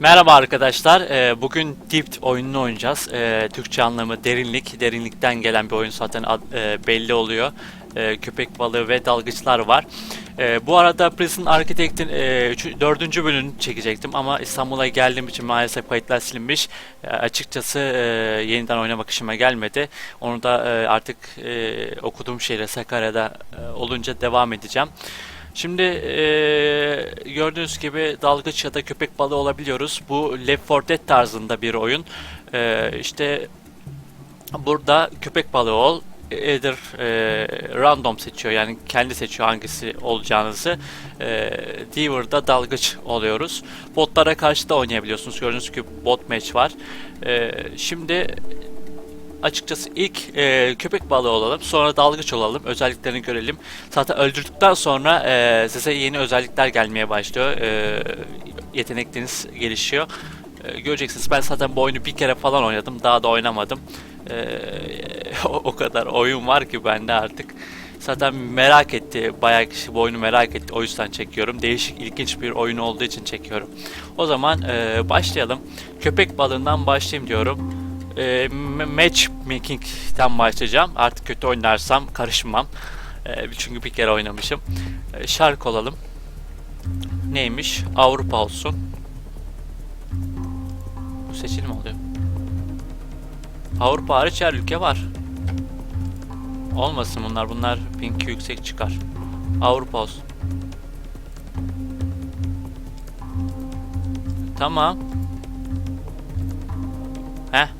Merhaba arkadaşlar. Ee, Bugün Deep oyununu oynayacağız. Ee, Türkçe anlamı derinlik. Derinlikten gelen bir oyun zaten e, belli oluyor. Ee, Köpek balığı ve dalgıçlar var. Bu arada Prison Architect'in e, üçü- dördüncü bölümünü çekecektim ama İstanbul'a geldiğim için maalesef kayıtlar silinmiş. Açıkçası e, yeniden oynamak işime gelmedi. Onu da e, artık e, okuduğum şehre Sakarya'da e, olunca devam edeceğim. Şimdi eee, gördüğünüz gibi dalgıç ya da köpek balığı olabiliyoruz. Bu Left 4 Dead tarzında bir oyun. Eee işte burada köpek balığı ol. Either eee, random seçiyor yani kendi seçiyor hangisi olacağınızı. Eee Diver'da dalgıç oluyoruz. Botlara karşı da oynayabiliyorsunuz. Gördüğünüz gibi bot match var. Eee, şimdi açıkçası ilk e, köpek balığı olalım, sonra dalgıç olalım, özelliklerini görelim. Zaten öldürdükten sonra e, size yeni özellikler gelmeye başlıyor. E, yetenekleriniz gelişiyor. E, göreceksiniz ben zaten bu oyunu bir kere falan oynadım, daha da oynamadım. E, o, o kadar oyun var ki bende artık. Zaten merak etti, bayağı kişi bu oyunu merak etti. O yüzden çekiyorum. Değişik, ilginç bir oyun olduğu için çekiyorum. O zaman e, başlayalım. Köpek balığından başlayayım diyorum e, matchmaking'den başlayacağım. Artık kötü oynarsam karışmam. E, çünkü bir kere oynamışım. E, şark olalım. Neymiş? Avrupa olsun. Bu seçili oluyor? Avrupa hariç her ülke var. Olmasın bunlar. Bunlar pinki yüksek çıkar. Avrupa olsun. Tamam. Heh.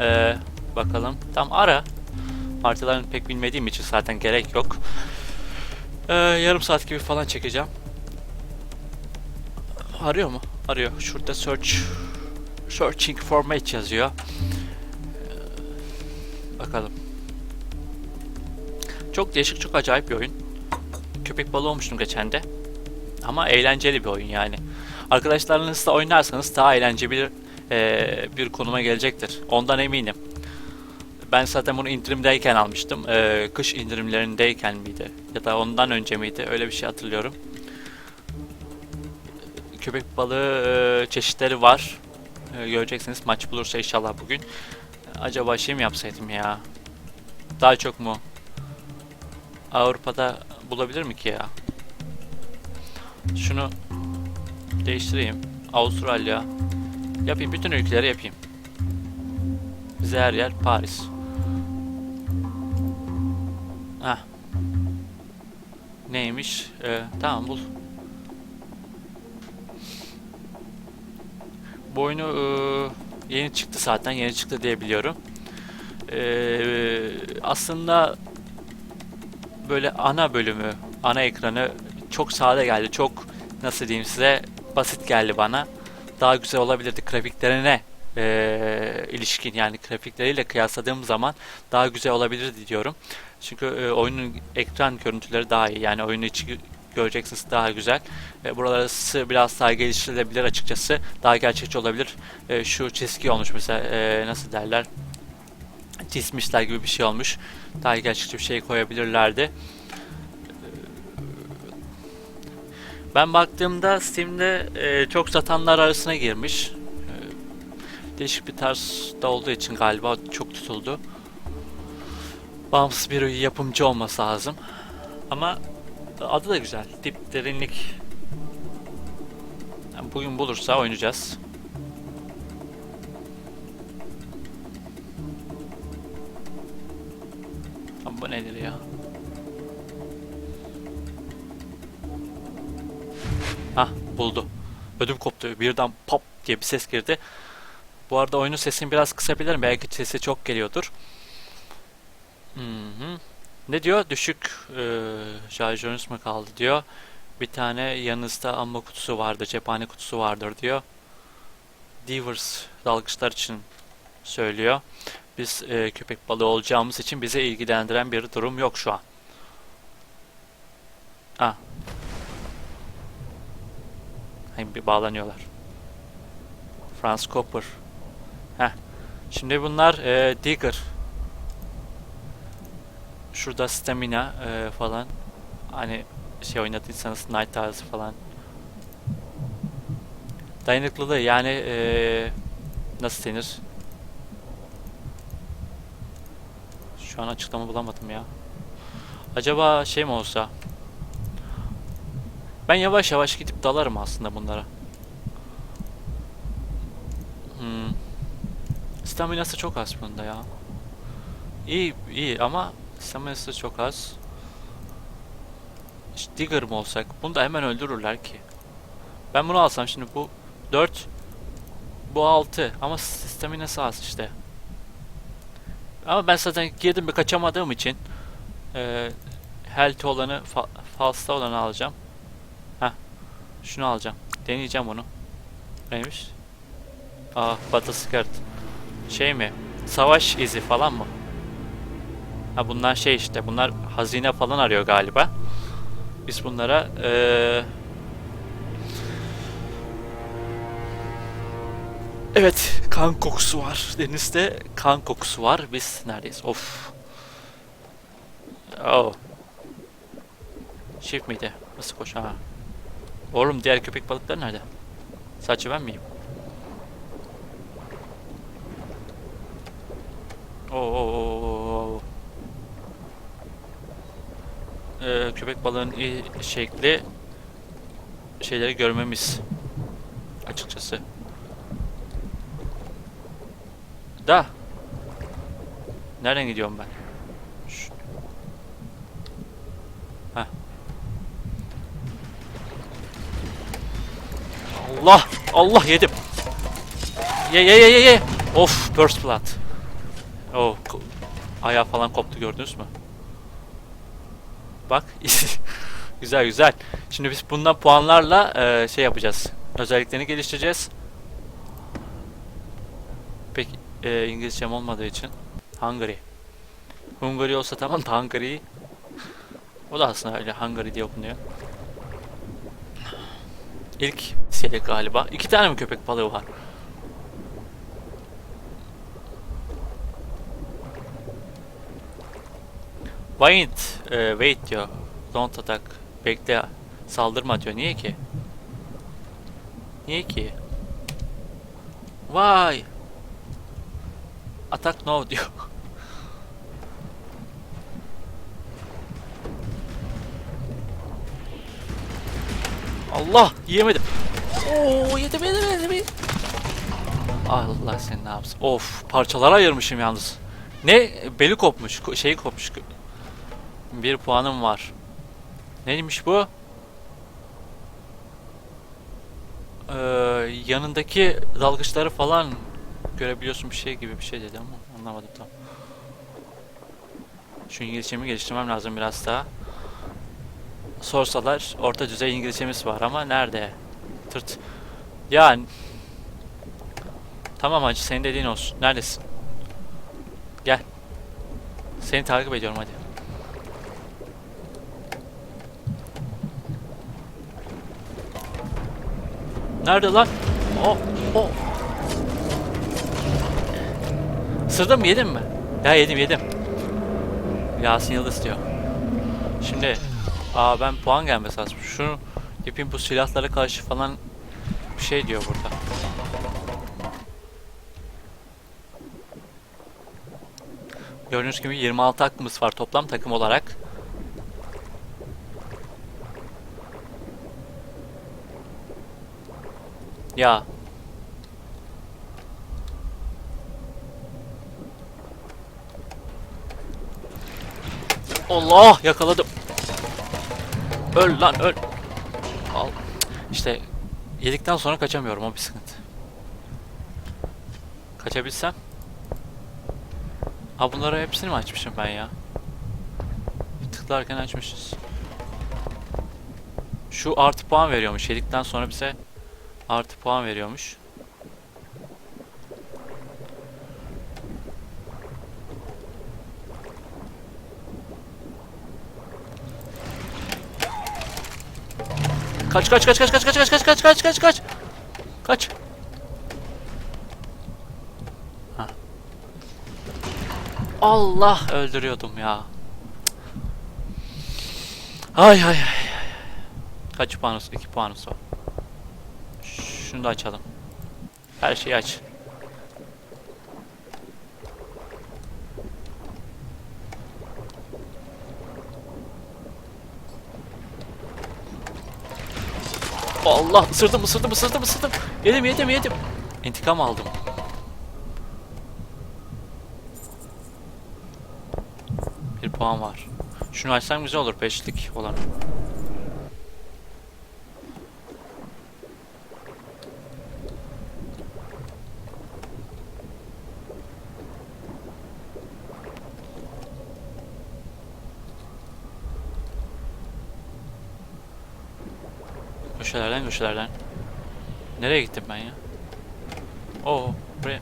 Ee, bakalım. Tam ara. Haritalarını pek bilmediğim için zaten gerek yok. Ee, yarım saat gibi falan çekeceğim. Arıyor mu? Arıyor. Şurada search searching for match yazıyor. Ee, bakalım. Çok değişik, çok acayip bir oyun. Köpek balığı olmuştum geçen de. Ama eğlenceli bir oyun yani. Arkadaşlarınızla oynarsanız daha eğlenceli e, bir konuma gelecektir. Ondan eminim. Ben zaten bunu indirimdeyken almıştım. E, kış indirimlerindeyken miydi? Ya da ondan önce miydi? Öyle bir şey hatırlıyorum. Köpek balığı e, çeşitleri var. E, göreceksiniz maç bulursa inşallah bugün. Acaba şey mi yapsaydım ya? Daha çok mu? Avrupa'da bulabilir mi ki ya? Şunu değiştireyim. Avustralya. Yapayım. Bütün ülkeleri yapayım. Bize her yer Paris. Hah. Neymiş? Ee, tamam bul. Bu oyunu ee, yeni çıktı zaten. Yeni çıktı diye biliyorum. Ee, aslında böyle ana bölümü, ana ekranı çok sade geldi. Çok nasıl diyeyim size basit geldi bana daha güzel olabilirdi grafiklerine e, ilişkin yani grafikleriyle kıyasladığım zaman daha güzel olabilirdi diyorum. Çünkü e, oyunun ekran görüntüleri daha iyi yani oyunun içi göreceksiniz daha güzel. E, buraları biraz daha geliştirilebilir açıkçası. Daha gerçekçi olabilir. E, şu çizgi olmuş mesela e, nasıl derler çizmişler gibi bir şey olmuş. Daha gerçekçi bir şey koyabilirlerdi. Ben baktığımda Steam'de e, çok satanlar arasına girmiş. E, değişik bir tarzda olduğu için galiba çok tutuldu. Bağımsız bir yapımcı olması lazım. Ama adı da güzel. Dip derinlik. Yani bugün bulursa oynayacağız. Birden pop diye bir ses girdi. Bu arada oyunun sesini biraz kısabilirim. Belki sesi çok geliyordur. Hı hı. Ne diyor? Düşük e, şarjörünüz mü kaldı diyor. Bir tane yanınızda amma kutusu vardır, cephane kutusu vardır diyor. Divers dalgıçlar için söylüyor. Biz e, köpek balığı olacağımız için bize ilgilendiren bir durum yok şu an. Ah Hem bir bağlanıyorlar. Franz Copper. Heh. Şimdi bunlar e, Digger. Şurada stamina e, falan. Hani şey oynadıysanız Night tarzı falan. Dayanıklılığı yani eee, nasıl denir? Şu an açıklama bulamadım ya. Acaba şey mi olsa? Ben yavaş yavaş gidip dalarım aslında bunlara. Hmm. Staminası çok az bunda ya. İyi iyi ama staminası çok az. İşte Digger mı olsak? Bunu da hemen öldürürler ki. Ben bunu alsam şimdi bu 4 bu 6 ama staminası az işte. Ama ben zaten girdim bir kaçamadığım için eee health olanı fa falsta olanı alacağım. Şunu alacağım. Deneyeceğim onu. Neymiş? Aa battle skirt. Şey mi? Savaş izi falan mı? Ha bunlar şey işte. Bunlar hazine falan arıyor galiba. Biz bunlara eee Evet, kan kokusu var. Denizde kan kokusu var. Biz neredeyiz? Of. Oh. Shift miydi? Nasıl koş ha? Oğlum diğer köpek balıkları nerede? Sadece ben miyim? Oo, oo, oo. Ee, köpek balığın iyi şekli şeyleri görmemiz açıkçası. Da. Nereden gidiyorum ben? Şu- Heh. Allah! Allah yedim. Ye ye ye ye. Of, burst blood. Oh, ayağı falan koptu gördünüz mü? Bak. güzel güzel. Şimdi biz bundan puanlarla eee, şey yapacağız. Özelliklerini geliştireceğiz. Pek e, İngilizcem olmadığı için Hungary. Hungary olsa tamam da Hungary o da aslında öyle Hungary diye okunuyor. İlk seri galiba. İki tane mi köpek balığı var? Wait, e, wait diyor. Don't attack. Bekle. Saldırma diyor. Niye ki? Niye ki? Vay. Attack no diyor. Allah yemedim. Oo yedim yedim. yedim. Allah seni ne yapsın. Of parçalara ayırmışım yalnız. Ne beli kopmuş, ko- şeyi kopmuş. Bir puanım var. Neymiş bu? Ee, yanındaki dalgıçları falan görebiliyorsun bir şey gibi bir şey dedi ama anlamadım tam. Şu İngilizcemi geliştirmem lazım biraz daha. Sorsalar orta düzey İngilizcemiz var ama nerede? Tırt. Ya Tamam hacı senin dediğin olsun. Neredesin? Gel. Seni takip ediyorum hadi. Nerede lan? O, o. Isırdın mı yedin mi? Ya yedim yedim. Yasin Yıldız diyor. Şimdi aa ben puan gelmesi lazım. Şunu yapayım bu silahlara karşı falan bir şey diyor burada. Gördüğünüz gibi 26 hakkımız var toplam takım olarak. Ya. Allah yakaladım. Öl lan öl. İşte yedikten sonra kaçamıyorum o bir sıkıntı. Kaçabilsem. Ha bunları hepsini mi açmışım ben ya? Tıklarken açmışız. Şu artı puan veriyormuş. Yedikten sonra bize artı puan veriyormuş. Kaç kaç kaç kaç kaç kaç kaç kaç kaç kaç kaç kaç kaç. Allah öldürüyordum ya. Ay ay ay. Kaç puanımız? 2 puanımız var. Şunu da açalım. Her şeyi aç. Allah ısırdım ısırdım ısırdım ısırdım. Yedim yedim yedim. İntikam aldım. Bir puan var. Şunu açsam güzel olur beşlik olan. Köşelerden köşelerden. Nereye gittim ben ya? Oo, buraya.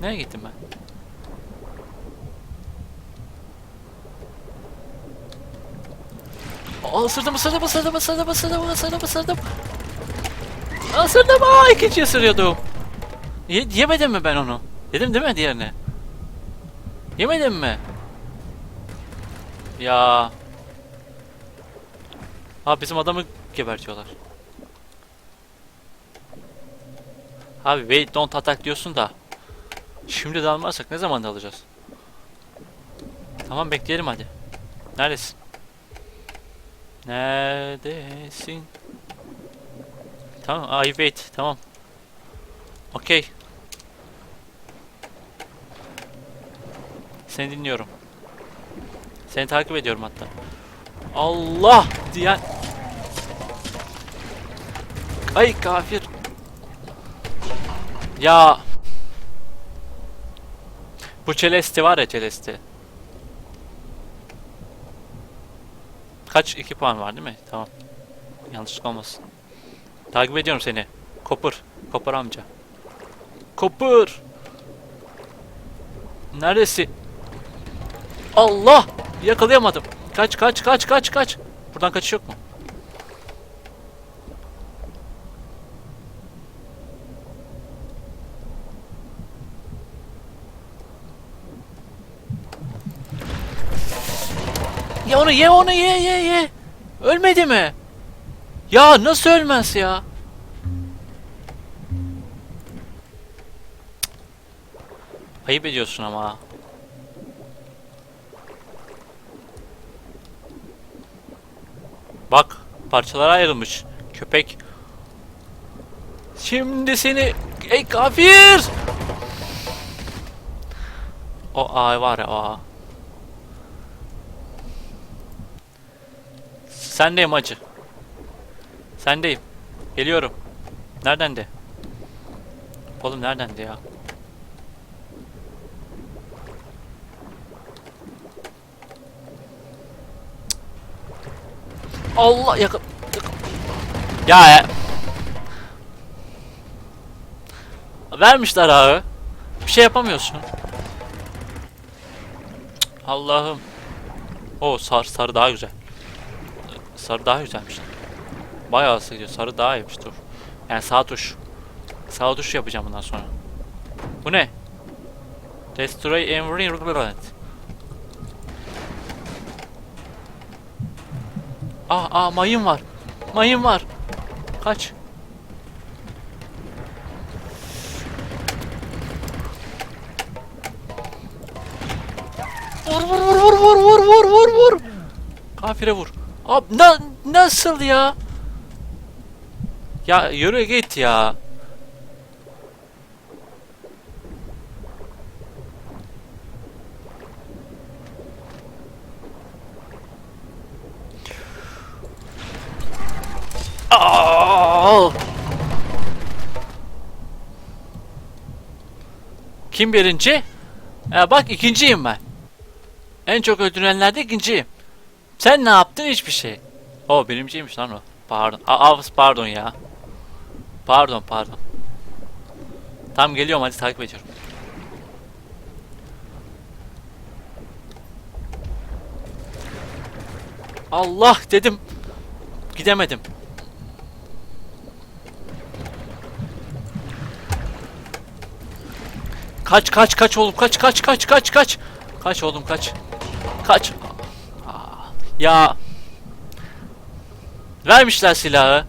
Nereye gittim ben? Aa, ısırdım, ısırdım, ısırdım, ısırdım, ısırdım, ısırdım, ısırdım. Isırdım, aa ikinci ısırıyordum. Ye yemedim mi ben onu? Yedim değil mi diğerini? Yemedim mi? Ya. Ha bizim adamı gebertiyorlar. Abi wait don't attack diyorsun da. Şimdi de almazsak ne zaman da alacağız? Tamam bekleyelim hadi. Neredesin? Neredesin? Tamam, I wait. Tamam. Okey. Seni dinliyorum. Seni takip ediyorum hatta. Allah diyen. Ay kafir. Ya. Bu Celeste var ya Celeste. Kaç? 2 puan var değil mi? Tamam. Yanlışlık olmasın. Takip ediyorum seni. Kopur. Kopur amca. Kopur. Neredesin? Allah! Yakalayamadım. Kaç kaç kaç kaç kaç. Buradan kaçış yok mu? Ya onu ye onu ye ye ye. Ölmedi mi? Ya nasıl ölmez ya? Ayıp ediyorsun ama. Bak parçalara ayrılmış. Köpek. Şimdi seni ey kafir. O A var ya o. Sendeyim acı. Sendeyim. Geliyorum. Nereden de? Oğlum nereden de ya? Allah yakın. Ya, ya. Vermişler ağı. Bir şey yapamıyorsun. Allah'ım. O sar sarı daha güzel sarı daha güzelmiş. Bayağı hızlı gidiyor. Sarı daha iyiymiş dur. Yani sağ tuş. Sağ tuş yapacağım bundan sonra. Bu ne? Destroy every planet. Ah ah mayın var. Mayın var. Kaç. Vur vur vur vur vur vur vur vur. Kafire vur. Abi na nasıl ya? Ya yürü git ya. Aa! Kim birinci? Ha, bak ikinciyim ben. En çok öldürenlerde ikinciyim. Sen ne yaptın? Hiçbir şey. O birinciymiş lan o. Pardon. Aa, pardon ya. Pardon pardon. Tam geliyorum hadi takip ediyorum. Allah dedim. Gidemedim. Kaç kaç kaç oğlum kaç kaç kaç kaç kaç. Kaç oğlum kaç. Kaç. Ya. Vermişler silahı.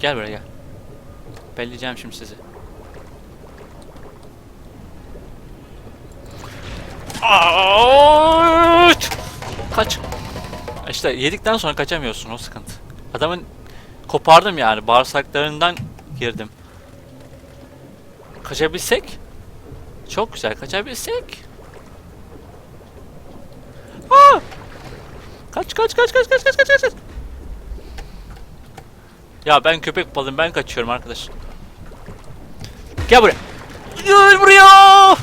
Gel buraya gel. Belleyeceğim şimdi sizi. Out! Kaç. E işte yedikten sonra kaçamıyorsun o sıkıntı. Adamın kopardım yani bağırsaklarından girdim. Kaçabilsek çok güzel kaçabilsek. Aa! Kaç kaç kaç kaç kaç kaç kaç kaç. Ya ben köpek balığım ben kaçıyorum arkadaş. Gel buraya. Gel buraya.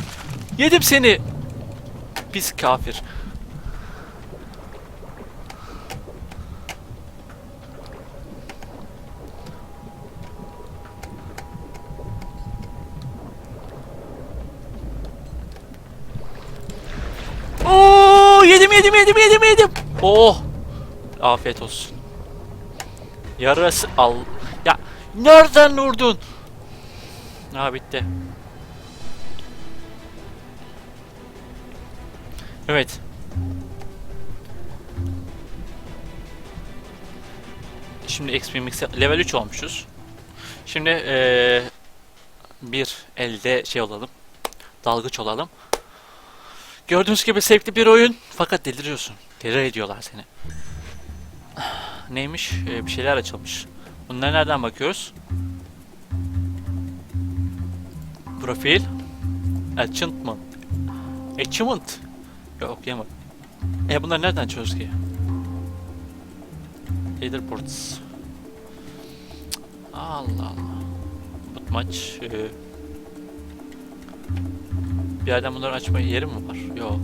Yedim seni. Pis kafir. Oo yedim yedim yedim yedim yedim. Oh. Afiyet olsun. Yarası al. Ya nereden vurdun? Ha bitti. Evet. Şimdi XP Mix level 3 olmuşuz. Şimdi eee bir elde şey olalım. Dalgıç olalım. Gördüğünüz gibi zevkli bir oyun fakat deliriyorsun. Deli ediyorlar seni. Neymiş? Ee, bir şeyler açılmış. Bunlara nereden bakıyoruz? Profil. Achievement. Achievement. Yok okuyamadım. E bunları nereden açıyoruz ki? Leaderboards. Allah Allah. Bu maç. E, bir yerden bunları açma yeri mi var? Yok.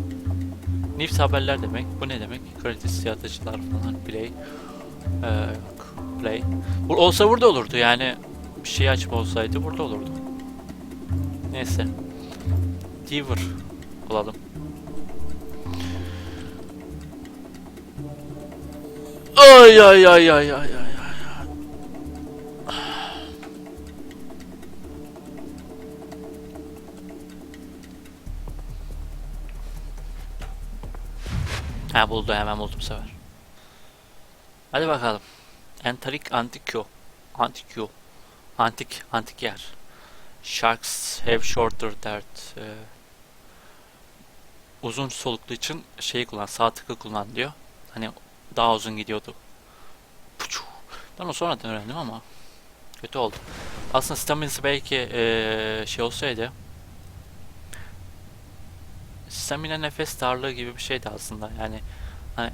News haberler demek. Bu ne demek? Kalitesiz yaratıcılar falan. Play. Ee. Play. Olsa burada olurdu yani. Bir şey açma olsaydı burada olurdu. Neyse. Diver olalım. Ay ay ay ay ay ay Ha buldu hemen buldu bu sefer. Hadi bakalım. Enterik Antikyo. Antikyo. Antik, antik yer. Sharks have shorter dart. Ee, uzun soluklu için şeyi kullan, sağ tıkı kullan diyor. Hani daha uzun gidiyordu. Puçu. Ben o sonradan öğrendim ama kötü oldu. Aslında staminası belki ee, şey olsaydı stamina nefes darlığı gibi bir şeydi aslında. Yani hani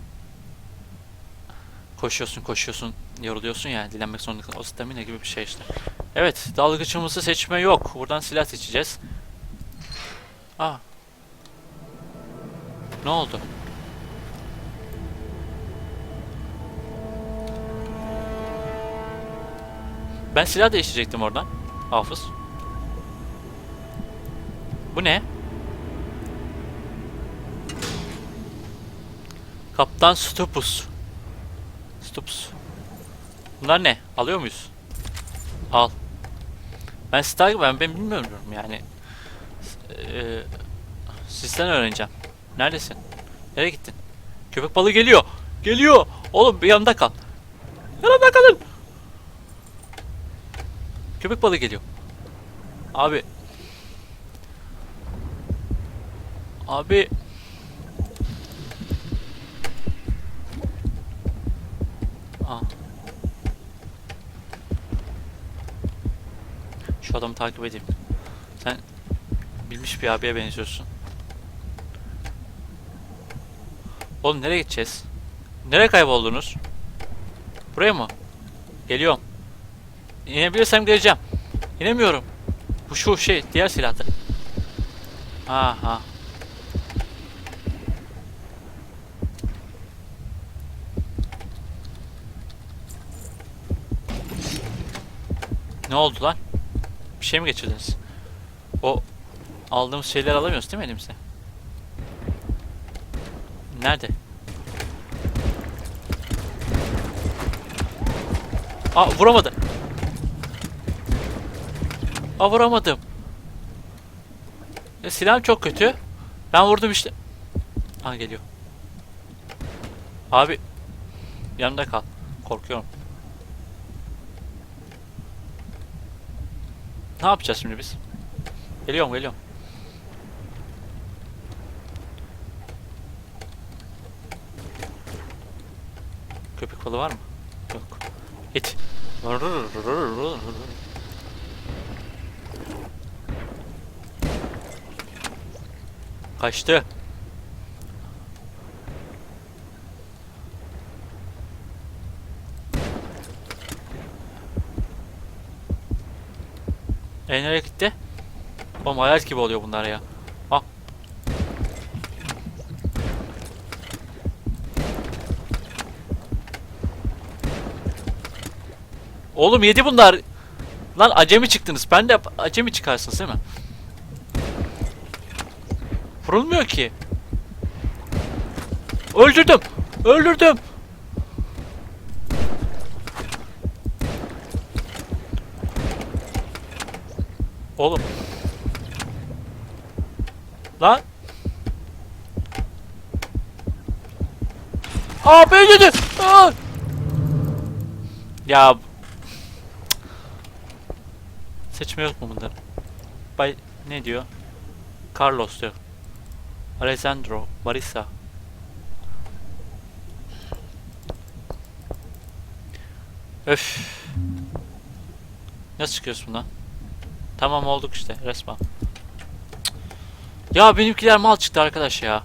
koşuyorsun koşuyorsun yoruluyorsun ya dilenmek zorunda o stamina gibi bir şey işte. Evet dalgıçımızı seçme yok. Buradan silah seçeceğiz. Aa. Ne oldu? Ben silah değiştirecektim oradan. Hafız. Bu ne? Kaptan Stupus. Stupus. Bunlar ne? Alıyor muyuz? Al. Ben Star ben, ben bilmiyorum yani. Ee, sizden öğreneceğim. Neredesin? Nereye gittin? Köpek balığı geliyor. Geliyor. Oğlum bir yanımda kal. Yanımda kalın. Köpek balığı geliyor. Abi. Abi. Şu adamı takip edeyim. Sen bilmiş bir abiye benziyorsun. Oğlum nereye gideceğiz? Nereye kayboldunuz? Buraya mı? Geliyorum. İnebilirsem geleceğim. İnemiyorum. Bu şu şey diğer silahtı. Aha. Ne oldu lan? Bir şey mi geçirdiniz? O aldığımız şeyler alamıyoruz değil mi elimize? Nerede? Aa vuramadı. Aa vuramadım. E, silahım çok kötü. Ben vurdum işte. Aa geliyor. Abi yanımda kal. Korkuyorum. Ne yapacağız şimdi biz? Geliyorum geliyorum. Köpek balığı var mı? Yok. İt. Kaçtı. E nereye gitti? Oğlum hayalet gibi oluyor bunlar ya. Ah. Oğlum yedi bunlar. Lan acemi çıktınız. Ben de acemi çıkarsınız değil mi? Vurulmuyor ki. Öldürdüm. Öldürdüm. Oğlum. Lan. Aa beni yedi. Ya. Seçme yok mu bunların? Bay ne diyor? Carlos diyor. Alessandro, Marisa. Öf. Nasıl çıkıyoruz bundan? Tamam olduk işte resmen. Ya benimkiler mal çıktı arkadaş ya.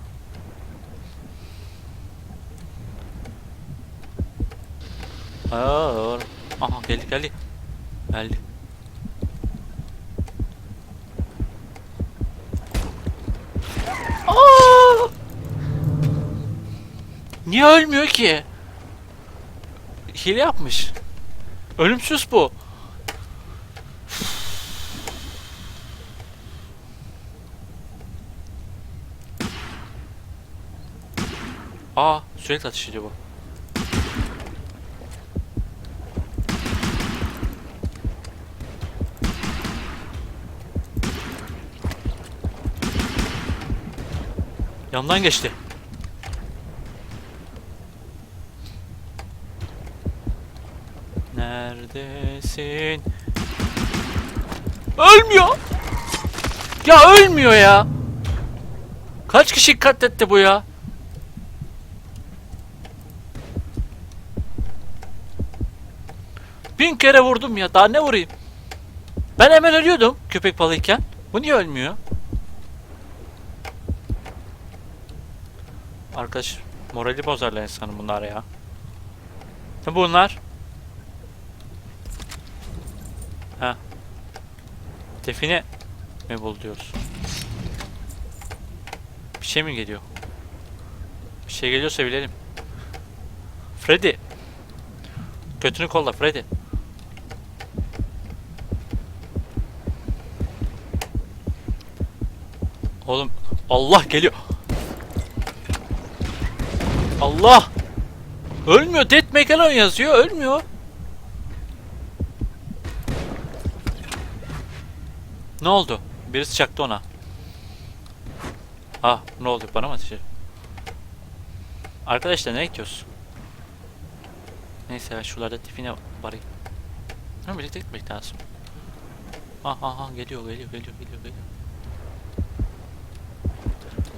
Aa, aha geldi geldi. Geldi. Aa! Niye ölmüyor ki? Hile yapmış. Ölümsüz bu. Aa sürekli atış ediyor bu. Yandan geçti. Neredesin? Ölmüyor. Ya ölmüyor ya. Kaç kişi katletti bu ya? Bin kere vurdum ya. Daha ne vurayım? Ben hemen ölüyordum köpek balığıyken. Bu niye ölmüyor? Arkadaş morali bozarlar insanın bunlar ya. Ne bunlar? Ha. Define mi bul diyoruz. Bir şey mi geliyor? Bir şey geliyorsa bilelim. Freddy. Götünü kolla Freddy. Oğlum Allah geliyor. Allah! Ölmüyor. Dead Megalon yazıyor. Ölmüyor. Ne oldu? Birisi çaktı ona. Ah ne oldu? Bana mı ateş? Arkadaşlar ne gidiyoruz? Neyse şuralarda tipine varayım. Ha birlikte gitmek lazım. Aha aha geliyor geliyor geliyor geliyor geliyor.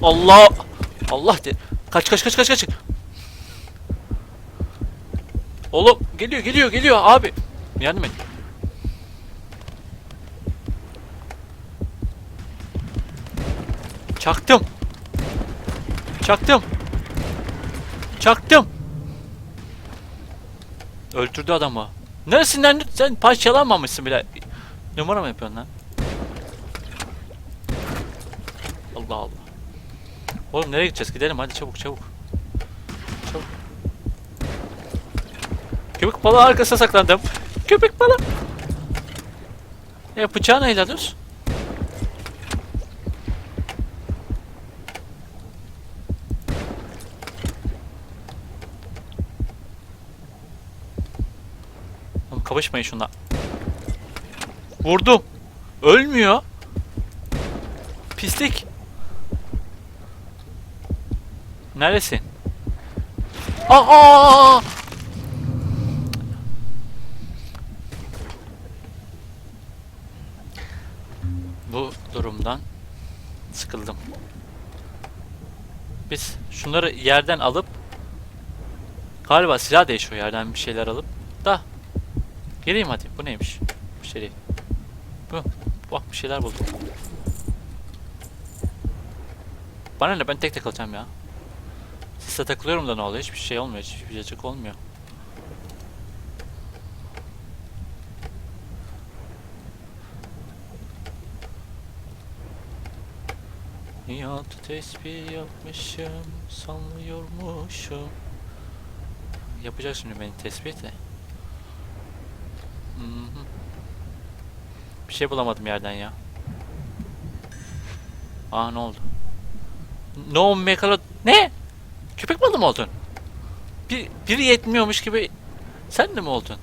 Allah! Allah de. Kaç kaç kaç kaç kaç. Oğlum geliyor geliyor geliyor abi. Yardım et. Çaktım. Çaktım. Çaktım. Öldürdü adamı. Neresinden sen parçalanmamışsın bile. Numara mı yapıyorsun lan? Allah Allah. Oğlum nereye gideceğiz? Gidelim hadi çabuk çabuk. Çabuk. Köpek balığı arkasına saklandım. Köpek balığı. E bıçağı neyle alıyoruz? Oğlum kapışmayın şunla. Vurdum. Ölmüyor. Pislik. Neredesin? Aa! bundan. Sıkıldım. Biz şunları yerden alıp galiba silah değişiyor yerden bir şeyler alıp da geleyim hadi. Bu neymiş? Bir şey değil. Bu. Bak bir şeyler buldum. Bana ne ben tek tek alacağım ya. Siste takılıyorum da ne oluyor? Hiçbir şey olmuyor. Hiçbir cacık olmuyor. Nihat tesbih yapmışım, sallıyormuşum. Yapacak şimdi beni tespih de. Bir şey bulamadım yerden ya. Aa ne oldu? No mekalo... Ne? Köpek balığı mı oldun? Bir, biri yetmiyormuş gibi... Sen de mi oldun?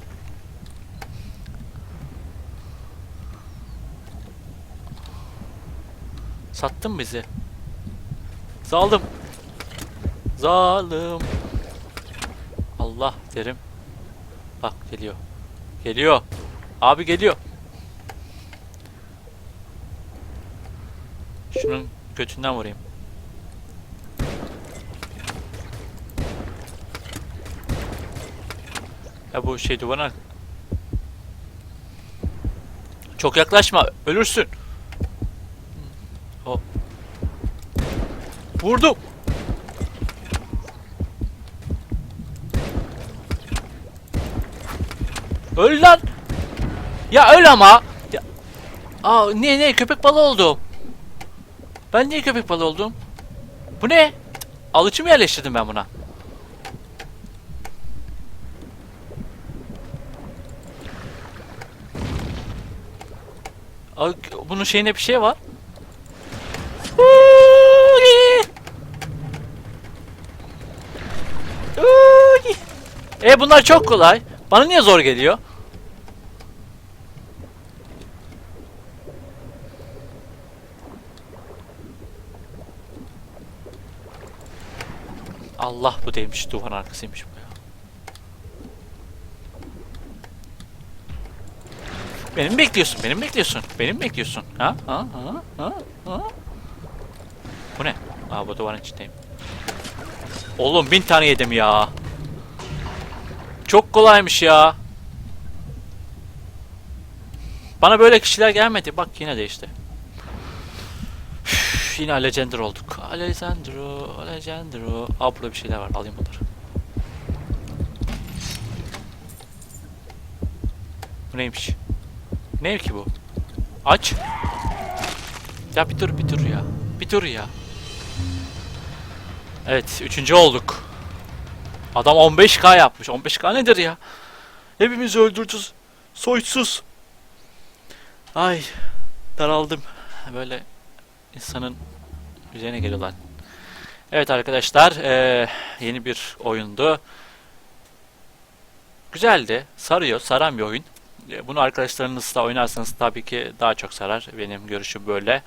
Sattın bizi. Zalim. Zalim. Allah derim. Bak geliyor. Geliyor. Abi geliyor. Şunun götünden vurayım. Ya bu şey duvara... Çok yaklaşma, ölürsün. O. Vurdum. Öl lan. Ya öl ama. Ya. Aa ne ne köpek balığı oldum. Ben niye köpek balığı oldum? Bu ne? Alıcı mı yerleştirdim ben buna? Aa, bunun şeyine bir şey var. E bunlar çok kolay. Bana niye zor geliyor? Allah bu değilmiş duvar arkasıymış bu ya. Benim bekliyorsun, benim bekliyorsun, benim bekliyorsun. Ha? Ha? Ha? Ha? Ha? Bu ne? Aa bu duvarın içindeyim. Oğlum bin tane yedim ya. Çok kolaymış ya. Bana böyle kişiler gelmedi. Bak yine değişti. Üf, yine Alejandro olduk. Alejandro, Alejandro. Aa burada bir şeyler var. Alayım bunları. Bu neymiş? Ne ki bu? Aç. Ya bir dur bir dur ya. Bir dur ya. Evet, üçüncü olduk. Adam 15k yapmış. 15k nedir ya? Hepimizi öldüreceğiz. Soysuz. Ay, daraldım. Böyle insanın üzerine geliyorlar. Evet arkadaşlar, eee, yeni bir oyundu. Güzeldi, sarıyor, saran bir oyun. E, Bunu arkadaşlarınızla oynarsanız tabii ki daha çok sarar. Benim görüşüm böyle.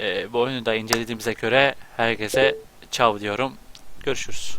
E, bu oyunu da incelediğimize göre herkese çav diyorum. Görüşürüz.